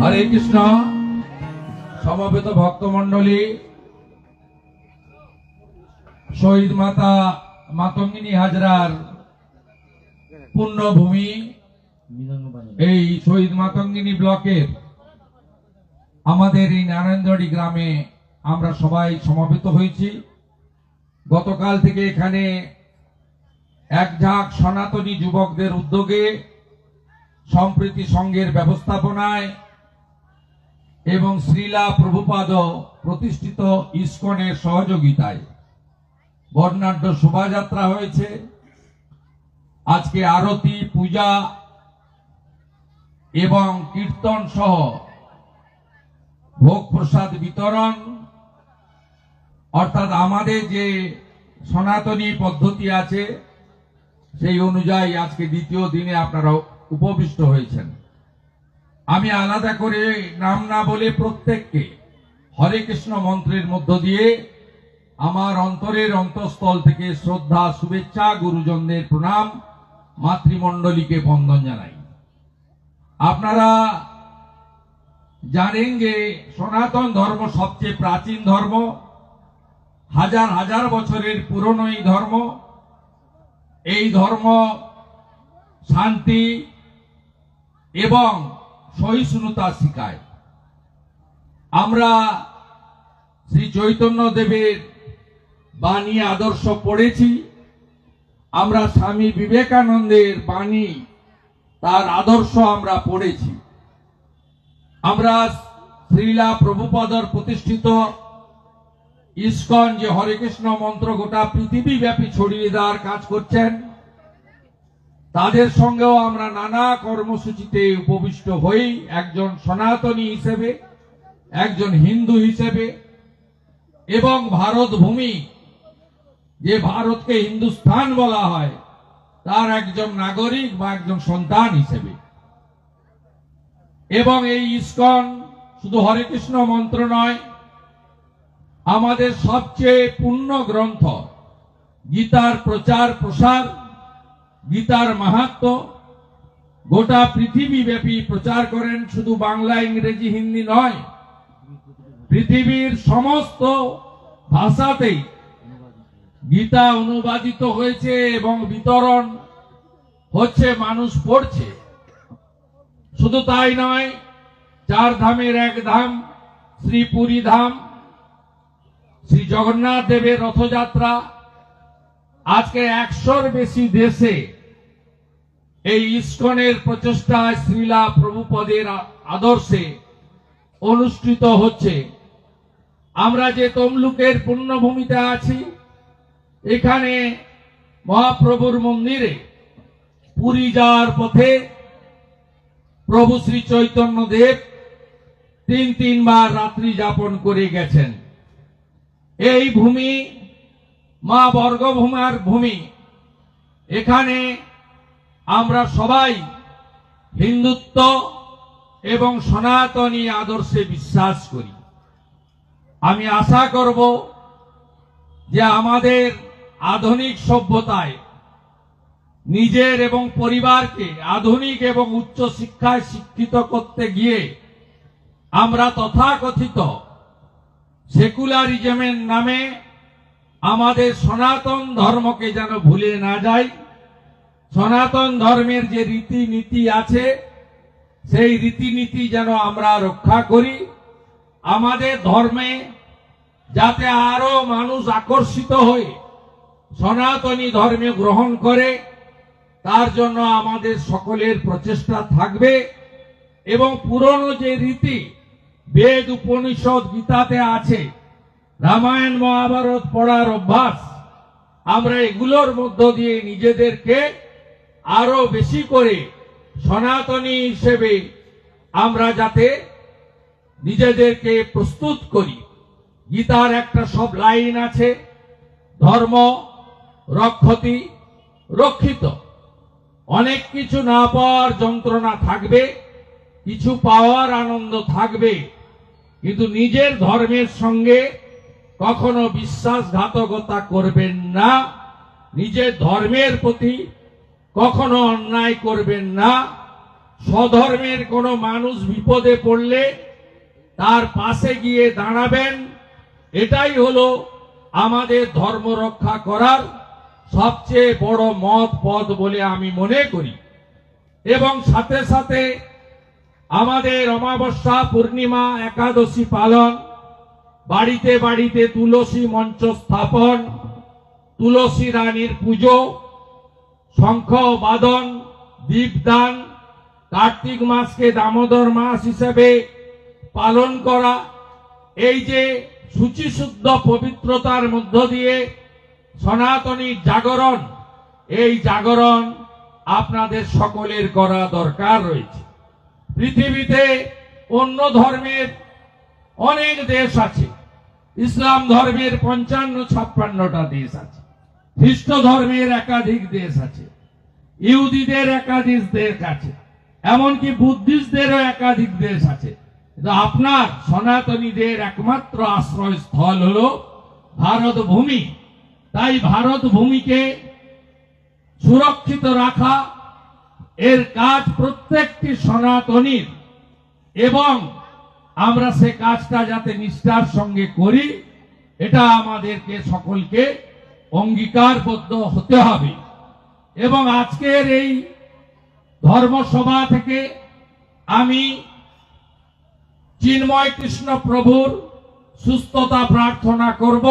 হরে কৃষ্ণ। সমবেত ভক্তমন্ডলী শহীদ মাতা মাতঙ্গিনী হাজরার পুণ্যভূমি, এই শহীদ মাতঙ্গিনী ব্লকের আমাদের এই নারায়ণজড়ি গ্রামে আমরা সবাই সমবেত হয়েছি। গতকাল থেকে এখানে এক ঝাঁক সনাতনী যুবকদের উদ্যোগে সম্প্রীতি সংঘের ব্যবস্থাপনায় এবং শ্রীলা প্রভুপাদ প্রতিষ্ঠিত ইস্কনের সহযোগিতায়। বর্ণাঢ্য শোভাযাত্রা হয়েছে। আজকে আরতি, পূজা এবং কীর্তন সহ ভোগ প্রসাদ বিতরণ। অর্থাৎ আমাদের যে সনাতনী পদ্ধতি আছে, সেই অনুযায়ী আজকে দ্বিতীয় দিনে আপনারা উপবিষ্ট হয়েছেন। আমি আলাদা করে নাম না বলে প্রত্যেককে হরে কৃষ্ণ মন্ত্রের মধ্য দিয়ে আমার অন্তরের অন্তঃস্থল থেকে শ্রদ্ধা, শুভেচ্ছা, গুরুজনদের প্রণাম মাতৃমণ্ডলীকে বন্দন জানাই। আপনারা জানেন যে সনাতন ধর্ম সবচেয়ে প্রাচীন ধর্ম, হাজার হাজার বছরের পুরনো এই ধর্ম। এই ধর্ম শান্তি এবং সহিষ্ণুতা শিখায়। আমরা শ্রী চৈতন্য দেবের বাণী আদর্শ পড়েছি। আমরা স্বামী বিবেকানন্দের বাণী, তার আদর্শ আমরা পড়েছি। আমরা শ্রীলা প্রভুপদর প্রতিষ্ঠিত। ইস্কন যে হরে কৃষ্ণ মন্ত্র গোটা পৃথিবী ব্যাপী ছড়িয়ে দেওয়ার কাজ করছেন। তাদের সঙ্গেও আমরা নানা কর্মসূচিতে উপবিষ্ট হই। একজন সনাতনী হিসেবে, একজন হিন্দু হিসেবে, এবং ভারত ভূমি যে ভারতকে হিন্দুস্থান বলা হয়, তার একজন নাগরিক বা একজন সন্তান হিসেবে। এবং এই ইস্কন শুধু হরে কৃষ্ণ মন্ত্র নয়, আমাদের সবচেয়ে পূর্ণ গ্রন্থ, গীতার প্রচার প্রসার গীতার মাহাত্ম, গোটা পৃথিবী ব্যাপী প্রচার করেন শুধু বাংলা, ইংরেজি, হিন্দি নয়। পৃথিবীর সমস্ত ভাষাতেই গীতা অনুবাদিত হয়েছে এবং বিতরণ হচ্ছে, মানুষ পড়ছে। শুধু তাই নয়, চার ধামের এক ধাম শ্রী পুরী ধাম, শ্রী জগন্নাথ দেবের রথযাত্রা আজকে একশোর বেশি দেশে এই ইস্কনের প্রচেষ্টায় শ্রীলা প্রভুপদের আদর্শে অনুষ্ঠিত হচ্ছে। আমরা যে তমলুকের পুণ্যভূমিতে আছি, এখানে মহাপ্রভুর মন্দিরে পুরী যাওয়ার পথে প্রভু শ্রী চৈতন্য দেব তিন তিনবার রাত্রি যাপন করে গেছেন। এই ভূমি মা বর্গভূমার ভূমি। এখানে আমরা সবাই হিন্দুত্ব এবং সনাতনী আদর্শে বিশ্বাস করি। আমি আশা করব যে আমাদের আধুনিক সভ্যতায় নিজের এবং পরিবারকে আধুনিক এবং উচ্চ শিক্ষায় শিক্ষিত করতে গিয়ে আমরা তথাকথিত সেকুলারিজমের নামে আমাদের সনাতন ধর্মকে যেন ভুলে না যাই। সনাতন ধর্মের যে রীতিনীতি আছে, সেই রীতিনীতি যেন আমরা রক্ষা করি। আমাদের ধর্মে যাতে আরও মানুষ আকর্ষিত হয়ে সনাতনী ধর্মে গ্রহণ করে, তার জন্য আমাদের সকলের প্রচেষ্টা থাকবে এবং পুরনো যে রীতি, বেদ, উপনিষদ, গীতাতে আছে রামায়ণ মহাভারত পড়ার অভ্যাস। আমরা এগুলোর মধ্য দিয়ে নিজেদেরকে আরও বেশি করে সনাতনী হিসেবে আমরা যাতে নিজেদেরকে প্রস্তুত করি। গীতার একটা সব লাইন আছে, ধর্ম রক্ষতি রক্ষিত। অনেক কিছু না পাওয়ার যন্ত্রণা থাকবে, কিছু পাওয়ার আনন্দ থাকবে, কিন্তু নিজের ধর্মের সঙ্গে কখনো বিশ্বাসঘাতকতা করবেন না, নিজের ধর্মের প্রতি কখনো অন্যায় করবেন না। স্বধর্মের কোনো মানুষ বিপদে পড়লে তার পাশে গিয়ে দাঁড়াবেন। এটাই হলো আমাদের ধর্ম রক্ষা করার সবচেয়ে বড় মত পদ বলে আমি মনে করি। এবং সাথে সাথে আমাদের অমাবস্যা, পূর্ণিমা, একাদশী পালন বাড়িতে বাড়িতে তুলসী মঞ্চ স্থাপন, তুলসী রানীর পুজো, শঙ্খ, বাদন, দীপদান, কার্তিক মাসকে দামোদর মাস হিসেবে পালন করা, এই যে শুচিশুদ্ধ পবিত্রতার মধ্য দিয়ে সনাতনী জাগরণ, এই জাগরণ আপনাদের সকলের করা দরকার রয়েছে। পৃথিবীতে অন্য ধর্মের অনেক দেশ আছে ইসলাম ধর্মের পঞ্চান্ন, ছাপ্পান্নটা দেশ আছে। খ্রিস্ট ধর্মের একাধিক দেশ আছে। ইহুদিদের একাধিক দেশ আছে। এমনকি বুদ্ধিস্টদেরও একাধিক দেশ আছে। আপনার সনাতনীদের একমাত্র আশ্রয়স্থল হল ভারত ভূমি তাই ভারত ভূমিকে সুরক্ষিত রাখা, এর কাজ প্রত্যেকটি সনাতনীর এবং আমরা সে কাজটা যাতে নিষ্ঠার সঙ্গে করি, এটা আমাদেরকে সকলকে অঙ্গীকারবদ্ধ হতে হবে। এবং আজকের এই ধর্মসভা থেকে আমি চিন্ময় কৃষ্ণ প্রভুর সুস্থতা প্রার্থনা করব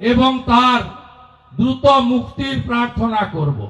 এবং তার দ্রুত মুক্তির প্রার্থনা করব।